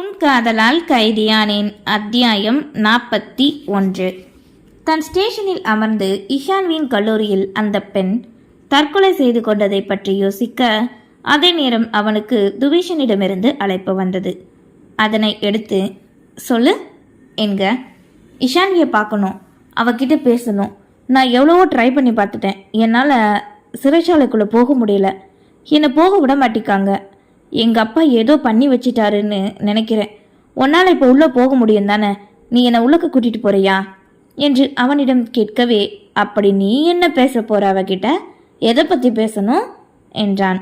உன் காதலால் கைதியானேன். அத்தியாயம் நாற்பத்தி ஒன்று. தன் ஸ்டேஷனில் அமர்ந்து இஷான்வின் கல்லூரியில் அந்த பெண் தற்கொலை செய்து கொண்டதை பற்றி யோசிக்க அதே நேரம் அவனுக்கு துபீஷனிடமிருந்து அழைப்பு வந்தது. அதனை எடுத்து சொல்லு என்க. இஷான்வியை பார்க்கணும். அவகிட்ட பேசணும். நான் எவ்வளவோ ட்ரை பண்ணி பார்த்துட்டேன். என்னால் சிறைச்சாலைக்குள்ளே போக முடியல. என்னை போக விட மாட்டிக்காங்க. எங்கள் அப்பா ஏதோ பண்ணி வச்சிட்டாருன்னு நினைக்கிறேன். உன்னால் இப்போ உள்ளே போக முடியும் தானே? நீ என்னை உள்ளக்க கூட்டிகிட்டு போறியா? என்று அவனிடம் கேட்கவே அப்படி நீ என்ன பேச போற அவகிட்ட? எதை பற்றி பேசணும்? என்றான்.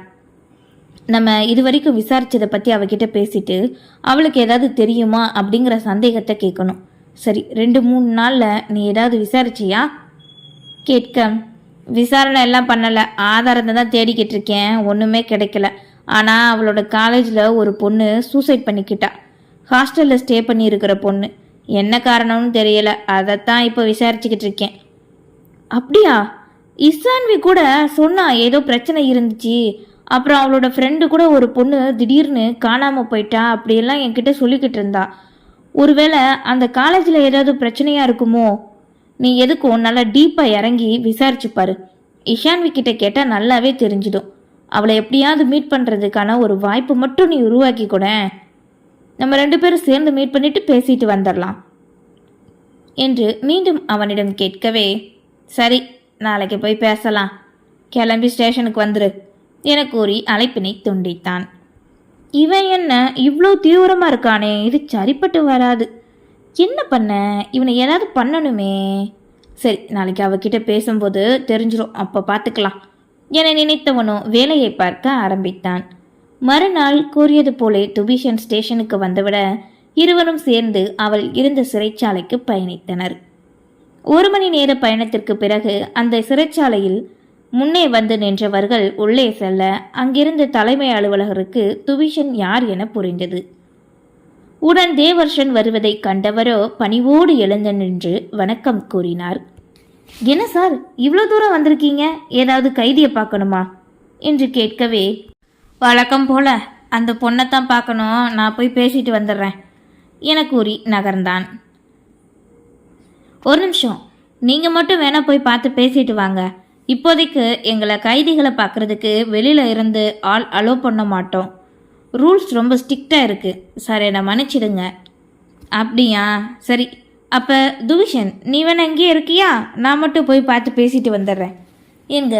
நம்ம இது வரைக்கும் விசாரிச்சதை பற்றி அவகிட்ட பேசிட்டு அவளுக்கு ஏதாவது தெரியுமா? அப்படிங்கிற சந்தேகத்தை கேட்கணும். சரி ரெண்டு மூணு நாளில் நீ ஏதாவது விசாரிச்சியா? கேட்க விசாரணை எல்லாம் பண்ணலை. ஆதாரத்தை தான் தேடிக்கிட்டு இருக்கேன். ஒன்றுமே கிடைக்கல. ஆனால் அவளோட காலேஜில் ஒரு பொண்ணு சூசைட் பண்ணிக்கிட்டா. ஹாஸ்டலில் ஸ்டே பண்ணியிருக்கிற பொண்ணு. என்ன காரணம்னு தெரியல. அதைத்தான் இப்போ விசாரிச்சுக்கிட்டு இருக்கேன். அப்படியா? இசான்வி கூட சொன்னா ஏதோ பிரச்சனை இருந்துச்சு. அப்புறம் அவளோட ஃப்ரெண்டு கூட ஒரு பொண்ணு திடீர்னு காணாமல் போயிட்டா அப்படியெல்லாம் என்கிட்ட சொல்லிக்கிட்டு இருந்தா. ஒருவேளை அந்த காலேஜில் ஏதாவது பிரச்சனையாக இருக்குமோ? நீ எதுக்கும் நல்லா டீப்பாக இறங்கி விசாரிச்சுப்பாரு இஷான்வி கிட்ட கேட்டால் நல்லாவே தெரிஞ்சிடும். அவளை எப்படியாவது மீட் பண்ணுறதுக்கான ஒரு வாய்ப்பு மட்டும் நீ உருவாக்கி கூட. நம்ம ரெண்டு பேரும் சேர்ந்து மீட் பண்ணிட்டு பேசிட்டு வந்துடலாம். என்று மீண்டும் அவனிடம் கேட்கவே சரி நாளைக்கு போய் பேசலாம். கிளம்பி ஸ்டேஷனுக்கு வந்துரு என கூறி அழைப்பினை துண்டித்தான். இவன் என்ன இவ்வளோ தீவிரமாக இருக்கானே இது சரிப்பட்டு வராது. என்ன பண்ண? இவனை ஏதாவது பண்ணணுமே. சரி நாளைக்கு அவகிட்ட பேசும்போது தெரிஞ்சிடும் அப்போ பார்த்துக்கலாம் என நினைத்தவனோ வேலையை பார்க்க ஆரம்பித்தான். மறுநாள் கூறியது போலே துபீஷன் ஸ்டேஷனுக்கு வந்துவிட இருவரும் சேர்ந்து அவள் இருந்த சிறைச்சாலைக்கு பயணித்தனர். ஒரு மணி நேர பயணத்திற்கு பிறகு அந்த சிறைச்சாலையில் முன்னே வந்து நின்றவர்கள் உள்ளே செல்ல அங்கிருந்த தலைமை அலுவலகருக்கு துபிஷன் யார் என புரிந்தது. உடன் தேவர்ஷன் வருவதைக் கண்டவரோ பணிவோடு எழுந்து நின்று வணக்கம் கூறினார். என்ன சார் இவ்வளோ தூரம் வந்திருக்கீங்க? ஏதாவது கைதியை பார்க்கணுமா? என்று கேட்கவே வழக்கம் போல அந்த பொண்ணைத்தான் பார்க்கணும். நான் போய் பேசிட்டு வந்துடுறேன் என கூறி நகர்ந்தான். ஒரு நிமிஷம் நீங்கள் மட்டும் வேணால் போய் பார்த்து பேசிட்டு வாங்க. இப்போதைக்கு எங்களை கைதிகளை பார்க்குறதுக்கு வெளியில் இருந்து ஆள் அலோ பண்ண மாட்டோம். ரூல்ஸ் ரொம்ப ஸ்ட்ரிக்டாக இருக்குது சார் என்னை மன்னிச்சிடுங்க. அப்படியா? சரி அப்போ துவிஷன் நீ வேணா இங்கேயே இருக்கியா? நான் மட்டும் போய் பார்த்து பேசிட்டு வந்துடுறேன். என்க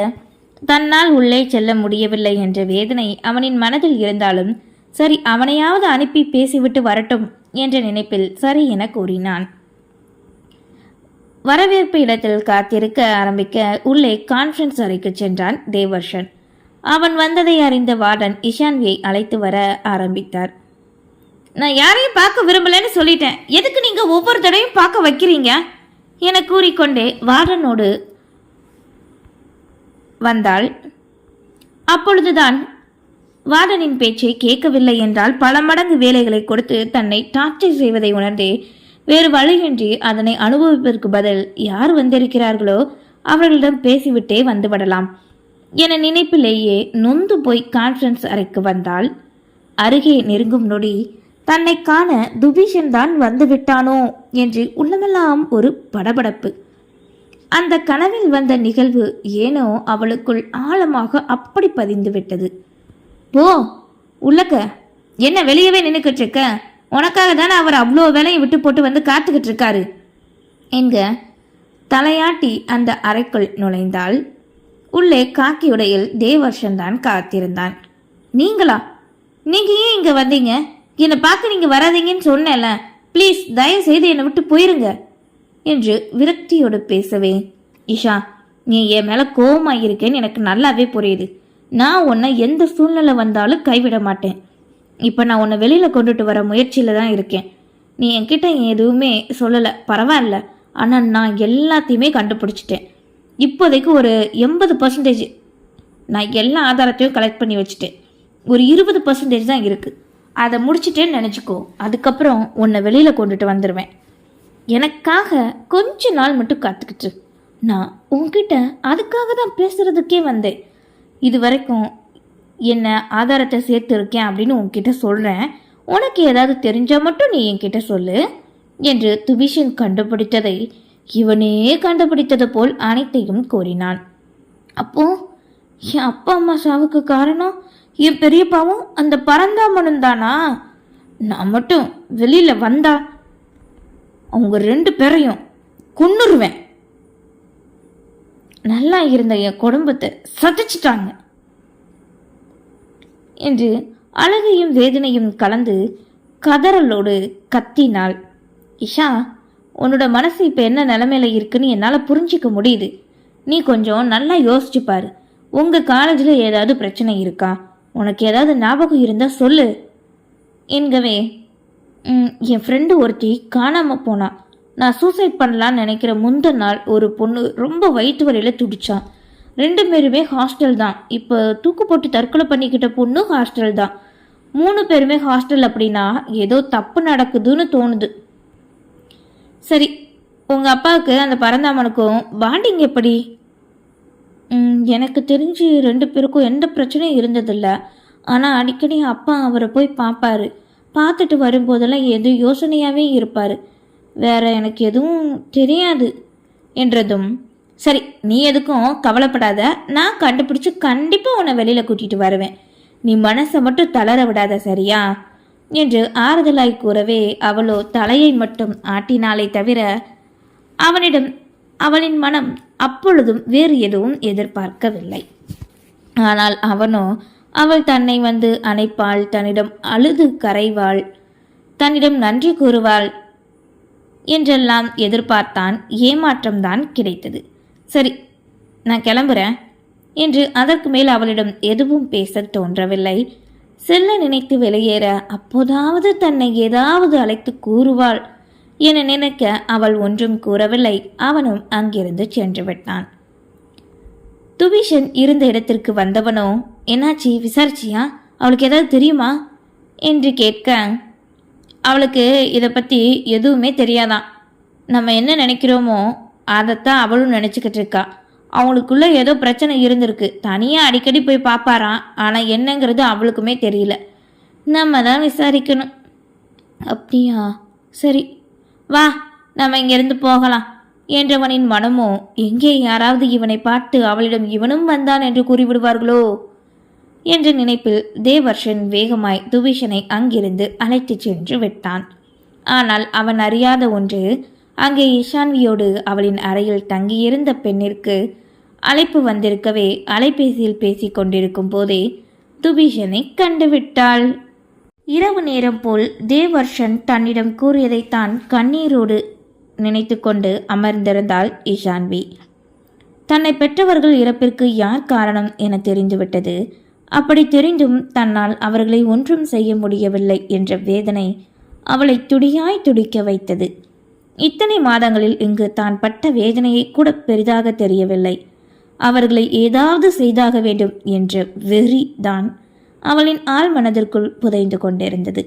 தன்னால் உள்ளே செல்ல முடியவில்லை என்ற வேதனை அவனின் மனதில் இருந்தாலும் சரி அவனையாவது அனுப்பி பேசிவிட்டு வரட்டும் என்ற நினைப்பில் சரி என கூறினான். வரவேற்பு இடத்தில் காத்திருக்க ஆரம்பிக்க உள்ளே கான்ஃபரன்ஸ் அறைக்கு சென்றான் தேவர்ஷன். அவன் வந்ததை அறிந்த வார்டன் இஷான்வியை அழைத்து வர ஆரம்பித்தார். நான் யாரையும் பார்க்க விரும்பலன்னு சொல்லிட்டேன். எதுக்கு நீங்கள் ஒவ்வொரு தடையும் பார்க்க வைக்கிறீங்க? என கூறிக்கொண்டே வார்டனோடு வந்தாள். அப்பொழுதுதான் வார்டனின் பேச்சை கேட்கவில்லை என்றால் பல மடங்கு வேலைகளை கொடுத்து தன்னை டார்ச்சர் செய்வதை உணர்ந்தே வேறு வழியின்றி அதனை அனுபவிப்பதற்கு பதில் யார் வந்திருக்கிறார்களோ அவர்களிடம் பேசிவிட்டே வந்துவிடலாம் என நினைப்பிலேயே நொந்து போய் கான்ஃபரன்ஸ் அறைக்கு வந்தால் அருகே நெருங்கும் நொடி தன்னை காண துபீஷன் தான் வந்து விட்டானோ என்று உள்ளமெல்லாம் ஒரு படபடப்பு. அந்த கனவில் வந்த நிகழ்வு ஏனோ அவளுக்குள் ஆழமாக அப்படி பதிந்து விட்டது போ உள்ளக்க. என்ன வெளியவே நின்றுக்கிட்டு இருக்க உனக்காக தானே அவர் அவ்வளோ வேலையும் விட்டு போட்டு வந்து காத்துக்கிட்டு இருக்காரு என்க தலையாட்டி அந்த அறைக்குள் நுழைந்தாள். உள்ளே காக்கி உடையில் தேவர்ஷன் தான் காத்திருந்தான். நீங்களா? நீங்க ஏன் இங்க வந்தீங்க? என்னை பார்க்க நீங்க வராதீங்கன்னு சொன்னேன்ல. ப்ளீஸ் தயவு செய்து என்னை விட்டு போயிருங்க. என்று விரக்தியோடு பேசவே இஷா நீ என் மேல கோபமாக இருக்கேன்னு எனக்கு நல்லாவே புரியுது. நான் உன்னை எந்த சூழ்நிலை வந்தாலும் கைவிட மாட்டேன். இப்போ நான் உன்னை வெளியில் கொண்டுட்டு வர முயற்சியில் தான் இருக்கேன். நீ என்கிட்ட எதுவுமே சொல்லலை பரவாயில்ல. ஆனால் நான் எல்லாத்தையுமே கண்டுபிடிச்சிட்டேன். இப்போதைக்கு ஒரு எண்பது பர்சன்டேஜ் நான் எல்லா ஆதாரத்தையும் கலெக்ட் பண்ணி வச்சுட்டேன். ஒரு இருபது பர்சன்டேஜ் தான் இருக்குது அதை முடிச்சிட்டேன்னு நினச்சிக்கோ. அதுக்கப்புறம் உன்னை வெளியில் கொண்டுட்டு வந்துடுவேன் எனக்காக கொஞ்ச நாள் மட்டும் காத்துக்கிட்டு நான் உன்கிட்ட அதுக்காக தான் பேசுகிறதுக்கே வந்தேன். இது வரைக்கும் என்ன ஆதாரத்தை சேர்த்து இருக்கேன் அப்படின்னு உன்கிட்ட சொல்கிறேன் உனக்கு ஏதாவது தெரிஞ்சால் மட்டும் நீ என்கிட்ட சொல்லு என்று துபிஷன் கண்டுபிடித்ததை இவனே கண்டுபிடித்தது போல் அனைத்தையும் கூறினான். அப்போ என் அப்பா அம்மா சாவுக்கு காரணம்? என் பெரியப்பாவும் அந்த பரந்தாமனும் தானா? நான் மட்டும் வெளியில் வந்தா அவங்க ரெண்டு பேரையும் கொன்னுருவேன். நல்லா இருந்த என் குடும்பத்தை சதிச்சிட்டாங்க. என்று அழகையும் வேதனையும் கலந்து கதறலோடு கத்தினாள். இஷா உன்னோட மனசு இப்போ என்ன நிலமையில இருக்குன்னு என்னால் புரிஞ்சிக்க முடியுது. நீ கொஞ்சம் நல்லா யோசிச்சு உங்கள் காலேஜில் ஏதாவது பிரச்சனை இருக்கா? உனக்கு ஏதாவது ஞாபகம் இருந்தால் சொல்லு. என்கவே என் ஃப்ரெண்டு ஒருத்தி காணாமல் போனா. நான் சூசைட் பண்ணலான்னு நினைக்கிற முந்த நாள் ஒரு பொண்ணு ரொம்ப வயிற்று வலியில் துடிச்சான் ரெண்டு பேருமே ஹாஸ்டல் தான். இப்போ தூக்கு போட்டு தற்கொலை பண்ணிக்கிட்ட பொண்ணு ஹாஸ்டல் தான். மூணு பேருமே ஹாஸ்டல் அப்படின்னா ஏதோ தப்பு நடக்குதுன்னு தோணுது. சரி உங்கள் அப்பாவுக்கு அந்த பரந்தாமனுக்கும் பாண்டிங் எப்படி? எனக்கு தெரிஞ்சு ரெண்டு பேருக்கும் எந்த பிரச்சனையும் இருந்ததில்ல. ஆனால் அடிக்கடி அப்பா அவரை போய் பார்ப்பாரு பார்த்துட்டு வரும்போதெல்லாம் எது யோசனையாகவே இருப்பார். வேற எனக்கு எதுவும் தெரியாது என்றதும் சரி நீ எதுக்கும் கவலைப்படாத. நான் கண்டுபிடிச்சு கண்டிப்பாக உன்னை வெளியில் கூட்டிகிட்டு வருவேன். நீ மனசை மட்டும் தளர விடாத சரியா? என்று ஆறுதலாய் கூறவே அவளோ தலையை மட்டும் ஆட்டினாலே தவிர அவனிடம் அவளின் மனம் அப்பொழுதும் வேறு எதுவும் எதிர்பார்க்கவில்லை. ஆனால் அவனோ அவள் தன்னை வந்து அணைப்பாள் தன்னிடம் அழுது கரைவாள் தன்னிடம் நன்றி கூறுவாள் என்றெல்லாம் எதிர்பார்த்தான் ஏமாற்றம்தான் கிடைத்தது. சரி நான் கிளம்புறேன் என்று அதற்கு மேல் அவளிடம் எதுவும் பேச தோன்றவில்லை. செல்ல நினைத்து வெளியேற அப்போதாவது தன்னை ஏதாவது அழைத்து கூறுவாள். என நினைக்க அவள் ஒன்றும் கூறவில்லை. அவனும் அங்கிருந்து சென்று விட்டான். துபிஷன் இருந்த இடத்திற்கு வந்தவனோ? என்னாச்சு விசாரிச்சியா? அவளுக்கு ஏதாவது தெரியுமா? என்று கேட்க அவளுக்கு இதை பற்றி எதுவுமே தெரியாதான் நம்ம என்ன நினைக்கிறோமோ அதைத்தான் அவளும் நினச்சிக்கிட்டு இருக்கா. அவளுக்குள்ளே ஏதோ பிரச்சனை இருந்திருக்கு. தனியாக அடிக்கடி போய் பார்ப்பாராம் ஆனால் என்னங்கிறது அவளுக்குமே தெரியல. நம்ம தான் விசாரிக்கணும். அப்படியா? சரி. வா நம்ம இங்கிருந்து போகலாம். என்றவனின் மனமோ எங்கே யாராவது இவனை பார்த்து அவளிடம் இவனும் வந்தான் என்று கூறிவிடுவார்களோ? என்ற நினைப்பில் தேவர்ஷன் வேகமாய் துபீஷனை அங்கிருந்து அழைத்துச் சென்று விட்டான். ஆனால் அவன் அறியாத ஒன்று அங்கே இஷான்வியோடு அவளின் அறையில் தங்கியிருந்த பெண்ணிற்கு அழைப்பு வந்திருக்கவே அலைபேசியில் பேசிக் கொண்டிருக்கும் போதே துபிஷனை கண்டுவிட்டாள் இரவு நேரம் போல் தேவர்ஷன் தன்னிடம் கூறியதைத்தான் கண்ணீரோடு நினைத்து கொண்டு அமர்ந்திருந்தாள் இஷான்வி தன்னை பெற்றவர்கள் இறப்பிற்கு யார் காரணம் என தெரிந்துவிட்டது. அப்படி தெரிந்தும் தன்னால் அவர்களை ஒன்றும் செய்ய முடியவில்லை என்ற வேதனை அவளை துடியாய் துடிக்க வைத்தது. இத்தனை மாதங்களில் இங்கு தான் பட்ட வேதனையை கூட பெரிதாக தெரியவில்லை. அவர்களை ஏதாவது செய்தாக வேண்டும் என்ற வெறி தான் அவளின் ஆழ் மனதிற்குள் புதைந்து கொண்டிருந்தது.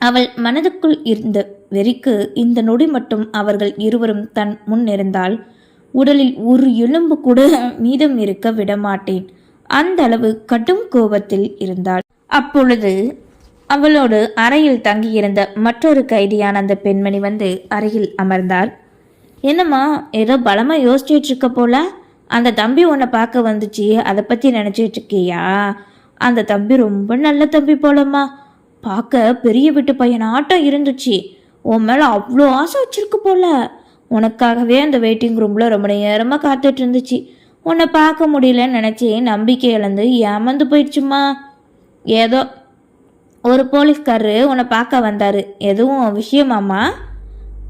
அவள் மனதுக்குள் இருந்த வெறிக்கு இந்த நொடி மட்டும் அவர்கள் இருவரும் தன் முன் இருந்தால் உடலில் ஒரு எலும்பு கூட மீதம் இருக்க விடமாட்டேன். அந்த அளவு கடும் கோபத்தில் இருந்தாள். அப்பொழுது அவளோடு அறையில் தங்கியிருந்த மற்றொரு கைதியான அந்த பெண்மணி வந்து அறையில் அமர்ந்தாள் என்னம்மா ஏதோ பலமா யோசிச்சுட்டு இருக்க போல? அந்த தம்பி உன்னை பார்க்க வந்துச்சு. அதை பத்தி நினைச்சிட்டு இருக்கியா? அந்த தம்பி ரொம்ப நல்ல தம்பி போலம்மா. பார்க்க பெரிய வீட்டு பையனாட்டம் இருந்துச்சு. உன் மேலே அவ்வளோ ஆசை வச்சிருக்கு போல. உனக்காகவே அந்த வெயிட்டிங் ரூமில் ரொம்ப நேரமாக காத்துட்டு இருந்துச்சு. உன்னை பார்க்க முடியலன்னு நினச்சி நம்பிக்கை இழந்து ஏமாந்து போயிடுச்சுமா ஏதோ ஒரு போலீஸ்காரரு உன்னை பார்க்க வந்தார். எதுவும் விஷயமாம்மா?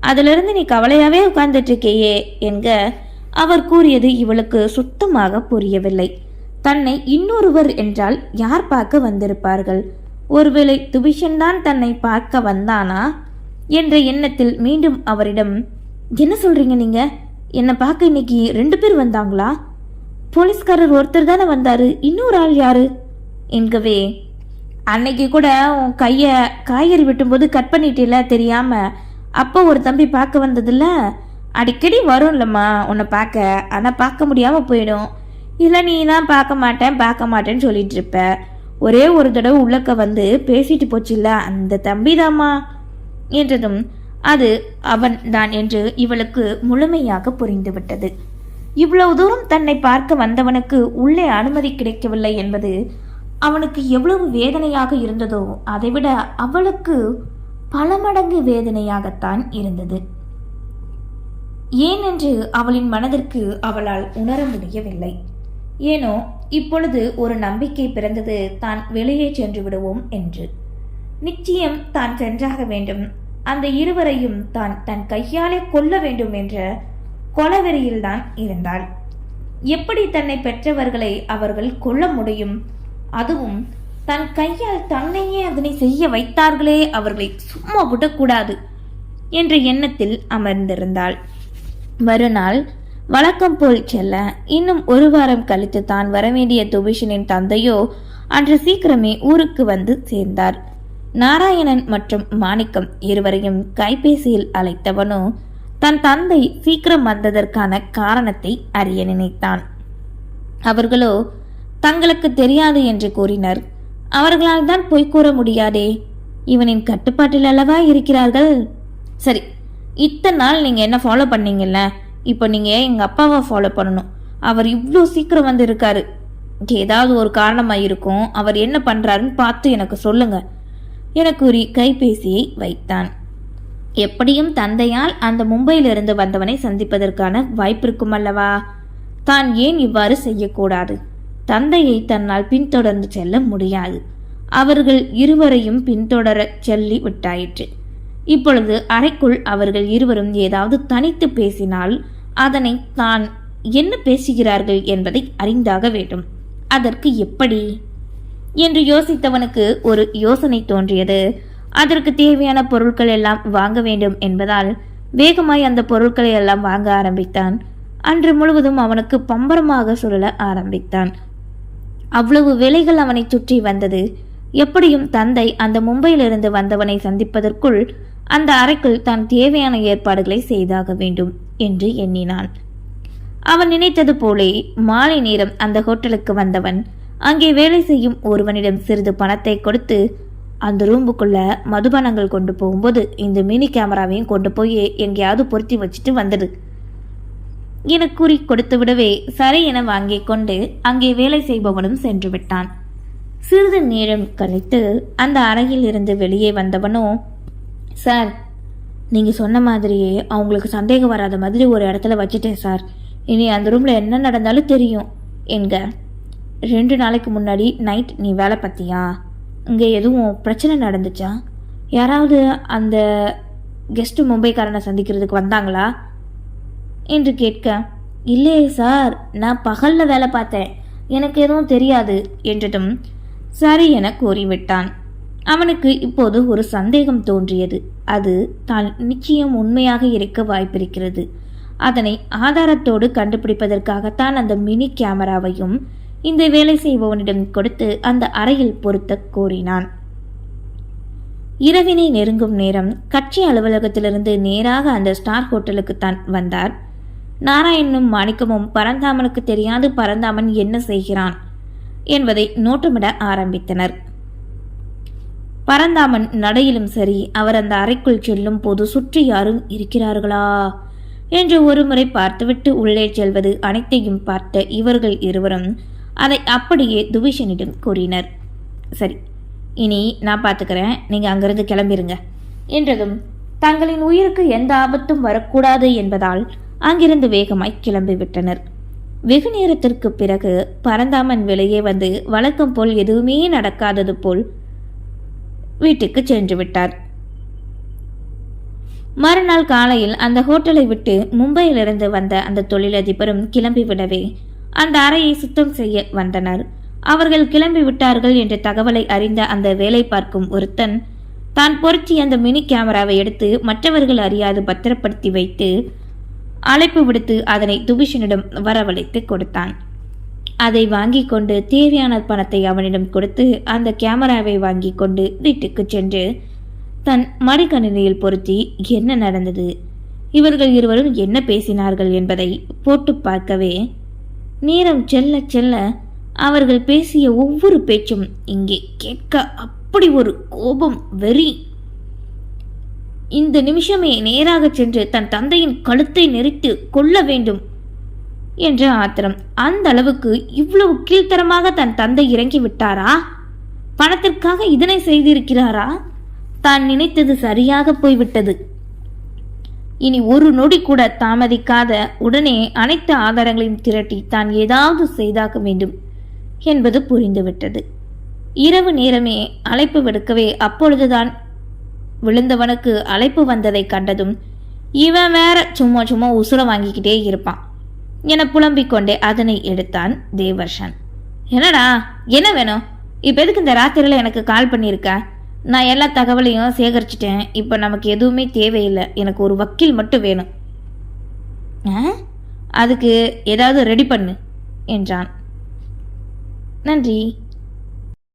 அதிலிருந்து நீ கவலையாகவே உட்கார்ந்துட்டு இருக்கியே என்க அவர் கூறியது இவளுக்கு சுத்தமாக புரியவில்லை. தன்னை இன்னொருவர் என்றால் யார் பார்க்க வந்திருப்பார்கள்? ஒருவேளை துபிஷன் தான் தன்னை பார்க்க வந்தானா? என்ற எண்ணத்தில் மீண்டும் அவரிடம் என்ன சொல்றீங்க நீங்க? என்னை பார்க்க இன்னைக்கு ரெண்டு பேர் வந்தாங்களா? போலீஸ்காரர் ஒருத்தர் தானே வந்தாரு இன்னொரு ஆள் யாரு? என்கவே அன்னைக்கு கூட உன் கையை காய்கறி வெட்டும்போது கட் பண்ணிட்டில தெரியாம. அப்போ ஒரு தம்பி பார்க்க வந்ததில்ல அடிக்கடி வரும்லம்மா உன்னை பார்க்க. ஆனால் பார்க்க முடியாமல் போயிடும். இல்லை நீ தான் பார்க்க மாட்டேன் பார்க்க மாட்டேன்னு சொல்லிட்டு இருப்ப. ஒரே ஒரு தடவை உள்ளக்க வந்து பேசிட்டு போச்சுல்ல அந்த தம்பிதாம்மா? என்றதும் அது அவன் தான் என்று இவளுக்கு முழுமையாக புரிந்துவிட்டது இவ்வளவு தூரம் தன்னை பார்க்க வந்தவனுக்கு உள்ளே அனுமதி கிடைக்கவில்லை என்பது அவனுக்கு எவ்வளவு வேதனையாக இருந்ததோ அதைவிட அவளுக்கு பல மடங்கு வேதனையாகத்தான் இருந்தது. ஏனென்று அவளின் மனதிற்கு அவளால் உணர முடியவில்லை. ஏனோ இப்பொழுது ஒரு நம்பிக்கை பிறந்தது. தான் வெளியே சென்று விடுவோம் என்று. நிச்சயம் தான் சென்றாக வேண்டும். அந்த இருவரையும் தான் தன் கையாலே கொல்ல வேண்டும் என்ற கொலவெறியில்தான் இருந்தாள். எப்படி தன்னை பெற்றவர்களை அவர்கள் கொல்ல முடியும்? அதுவும் தன் கையால் தன்னையே அதனை செய்ய வைத்தார்களே அவர்களை சும்மா விடக்கூடாது என்ற எண்ணத்தில் அமர்ந்திருந்தாள். மறுநாள் வழக்கம் போல் செல்ல இன்னும் ஒரு வாரம் கழித்து தான் வரவேண்டிய துபிஷனின் தந்தையோ அன்று சீக்கிரமே ஊருக்கு வந்து சேர்ந்தார். நாராயணன் மற்றும் மாணிக்கம் இருவரையும் கைபேசியில் அழைத்தவனோ தன் தந்தை சீக்கிரம் வந்ததற்கான காரணத்தை அறிய நினைத்தான். அவர்களோ தங்களுக்கு தெரியாது என்று கூறினர். அவர்களால் தான் பொய் கூற முடியாதே. இவனின் கட்டுப்பாட்டில் அல்லவா இருக்கிறார்கள்? சரி இத்தனை நாள் நீங்கள் என்ன ஃபாலோ பண்ணீங்கல்ல? இப்போ நீங்கள் எங்கள் அப்பாவை ஃபாலோ பண்ணணும்? அவர் இவ்வளோ சீக்கிரம் வந்து இருக்காரு ஏதாவது ஒரு காரணமாக இருக்கும். அவர் என்ன பண்ணுறாருன்னு பார்த்து எனக்கு சொல்லுங்க. என கைபேசியை வைத்தான். எப்படியும் தந்தையால் அந்த மும்பையிலிருந்து வந்தவனை சந்திப்பதற்கான வாய்ப்பிருக்கும் அல்லவா? தான் ஏன் இவ்வாறு செய்யக்கூடாது? தந்தையை தன்னால் பின்தொடர்ந்து செல்ல முடியாது. அவர்கள் இருவரையும் பின்தொடர சொல்லி விட்டாயிற்று. இப்பொழுது அறைக்குள் அவர்கள் இருவரும் ஏதாவது தனித்து பேசினால் அதனை தான் என்ன பேசுகிறார்கள் என்பதை அறிந்தாக வேண்டும். அதற்கு எப்படி? என்று யோசித்தவனுக்கு ஒரு யோசனை தோன்றியது. அதற்கு தேவையான பொருட்கள் எல்லாம் வாங்க வேண்டும் என்பதால் வேகமாய் அந்த பொருட்களை எல்லாம் வாங்க ஆரம்பித்தான். அன்று முழுவதும் அவனுக்கு பம்பரமாக சுழல ஆரம்பித்தான். அவ்வளவு வேலைகள் அவனை சுற்றி வந்தது. எப்படியும் தந்தை அந்த மும்பையிலிருந்து வந்தவனை சந்திப்பதற்குள் அந்த அறைக்குள் தான் தேவையான ஏற்பாடுகளை செய்தாக வேண்டும். என்று எண்ணினான் அவன் நினைத்தது போலே மாலை நேரம் அந்த ஹோட்டலுக்கு வந்தவன் அங்கே வேலை செய்யும் ஒருவனிடம் சிறிது பணத்தை கொடுத்து அந்த ரூம்புக்குள்ள மதுபானங்கள் கொண்டு போகும்போது இந்த மினி கேமராவையும் கொண்டு போய் எங்கேயாவது பொருத்தி வச்சுட்டு வந்தது. என கூறி கொடுத்து விடவே சரி என வாங்கி கொண்டு அங்கே வேலை செய்பவனும் சென்று விட்டான். சிறிது நேரம் கழித்து அந்த அறையில் இருந்து வெளியே வந்தவனோ சார் நீங்கள் சொன்ன மாதிரியே அவங்களுக்கு சந்தேகம் வராத மாதிரி ஒரு இடத்துல வச்சுட்டேன் சார். இனி அந்த ரூமில் என்ன நடந்தாலும் தெரியும். என்க ரெண்டு நாளைக்கு முன்னாடி நைட் நீ வேலை பார்த்தியா? இங்கே எதுவும் பிரச்சனை நடந்துச்சா? யாராவது அந்த கெஸ்ட்டு மும்பைக்காரனை சந்திக்கிறதுக்கு வந்தாங்களா? என்று கேட்க இல்லையே சார் நான் பகலில் வேலை பார்த்தேன். எனக்கு எதுவும் தெரியாது என்றதும் சரி என கூறிவிட்டான். அவனுக்கு இப்போது ஒரு சந்தேகம் தோன்றியது. அது தான் நிச்சயம் உண்மையாக இருக்க வாய்ப்பிருக்கிறது. அதனை ஆதாரத்தோடு கண்டுபிடிப்பதற்காகத்தான் அந்த மினி கேமராவையும் இந்த வேலை செய்பவனிடம் கொடுத்து அந்த அறையில் பொருத்த கோரினான். இரவினை நெருங்கும் நேரம் கட்சி அலுவலகத்திலிருந்து நேராக அந்த ஸ்டார் ஹோட்டலுக்கு தான் வந்தார். நாராயணனும் மாணிக்கமும் பரந்தாமனுக்கு தெரியாது பரந்தாமன் என்ன செய்கிறான் என்பதை நோட்டமிட ஆரம்பித்தனர். பரந்தாமன் நடையிலும் சரி அவர் அந்த அறைக்குள் செல்லும் போது சுற்றி யாரும் இருக்கிறார்களா? என்று ஒருமுறை பார்த்துவிட்டு உள்ளே செல்வது அனைத்தையும் பார்த்த இவர்கள் இருவரும் அதை அப்படியே துவிஷனிடம் கூறினர். சரி இனி நான் பார்த்துக்கிறேன். நீங்கள் அங்கிருந்து கிளம்பிருங்க. என்றதும் தங்களின் உயிருக்கு எந்த ஆபத்தும் வரக்கூடாது என்பதால் அங்கிருந்து வேகமாய் கிளம்பிவிட்டனர். வெகு நேரத்திற்கு பிறகு பரந்தாமன் வெளியே வந்து வழக்கம் போல் எதுவுமே நடக்காதது போல் வீட்டுக்கு சென்று விட்டார். மறுநாள் காலையில் அந்த ஹோட்டலை விட்டு மும்பையிலிருந்து வந்த அந்த தொழிலதிபரும் கிளம்பிவிடவே அந்த அறையை சுத்தம் செய்ய வந்தனர். அவர்கள் கிளம்பி விட்டார்கள் என்ற தகவலை அறிந்த அந்த வேலை பார்க்கும் ஒருத்தன் தான் பொருத்தி அந்த மினி கேமராவை எடுத்து மற்றவர்கள் அறியாது பத்திரப்படுத்தி வைத்து அழைப்பு விடுத்து அதனை துபிஷனிடம் வரவழைத்து கொடுத்தான். அதை வாங்கி கொண்டு தேவையான பணத்தை அவனிடம் கொடுத்து அந்த கேமராவை வாங்கி கொண்டு வீட்டுக்கு சென்று தன் மடிக்கணினியில் பொருத்தி என்ன நடந்தது? இவர்கள் இருவரும் என்ன பேசினார்கள் என்பதை போட்டு பார்க்கவே நேரம் செல்ல செல்ல அவர்கள் பேசிய ஒவ்வொரு பேச்சும் இங்கே கேட்க அப்படி ஒரு கோபம் வெறி. இந்த நிமிஷமே நேராக சென்று தன் தந்தையின் கழுத்தை நெறித்து கொல்ல வேண்டும். என்ற ஆத்திரம். அந்த அளவுக்கு இவ்வளவு கீழ்த்தரமாக தன் தந்தை இறங்கி விட்டாரா? பணத்திற்காக இதனை செய்திருக்கிறாரா? தான் நினைத்தது சரியாக போய்விட்டது. இனி ஒரு நொடி கூட தாமதிக்காத உடனே அனைத்து ஆதாரங்களையும் திரட்டி தான் ஏதாவது செய்தாக வேண்டும் என்பது புரிந்துவிட்டது. இரவு நேரமே அழைப்பு விடுக்கவே அப்பொழுதுதான் விழுந்தவனுக்கு அழைப்பு வந்ததை கண்டதும் இவன் வேற சும்மா சும்மா உசுர வாங்கிக்கிட்டே இருப்பான். என புலம்பிக் கொண்டே அதனை எடுத்தான் தேவர்ஷன். என்னடா என்ன வேணும்? இப்போ எதுக்கு இந்த ராத்திரியில் எனக்கு கால் பண்ணியிருக்க? நான் எல்லா தகவலையும் சேகரிச்சிட்டேன். இப்போ நமக்கு எதுவுமே தேவையில்லை. எனக்கு ஒரு வக்கீல் மட்டும் வேணும். ஆ? அதுக்கு ஏதாவது ரெடி பண்ணு என்றான். நன்றி.